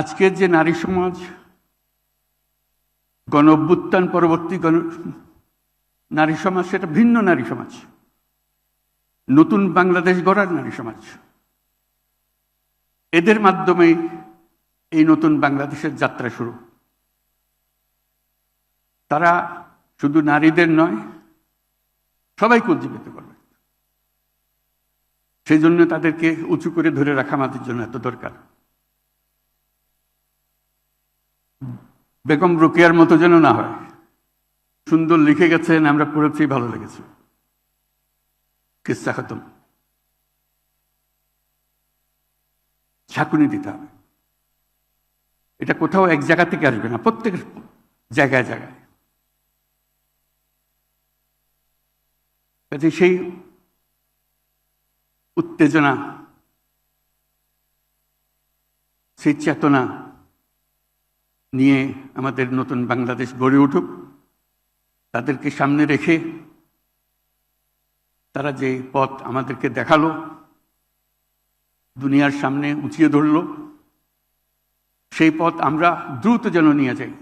আজকের যে নারী সমাজ গণ অভ্যুত্থান পরবর্তী গণ, নারী সমাজ, সেটা ভিন্ন নারী সমাজ। নতুন বাংলাদেশ গড়ার নারী সমাজ। এদের মাধ্যমে এই নতুন বাংলাদেশের যাত্রা শুরু। তারা শুধু নারীদের নয়, সবাইকে উজ্জীবিত করবে। সেই জন্য তাদেরকে উঁচু করে ধরে রাখা আমাদের জন্য এত দরকার। বেগম রোকেয়ার মতো যেন না হয়। সুন্দর লিখে গেছেন, আমরা পড়েছি, ভালো লেগেছে। কিস্সা খতম। ঝাঁকুনি দিতে হবে। এটা কোথাও এক জায়গা থেকে আসবে না, প্রত্যেক জায়গায় জায়গায়। সেই উত্তেজনা, সেই চেতনা নিয়ে আমাদের নতুন বাংলাদেশ গড়ে উঠুক, তাদেরকে সামনে রেখে তারা যে পথ আমাদেরকে দেখাল, দুনিয়ার সামনে উঁচিয়ে ধরল, সেই পথ আমরা দ্রুত যেন নিয়ে যাই।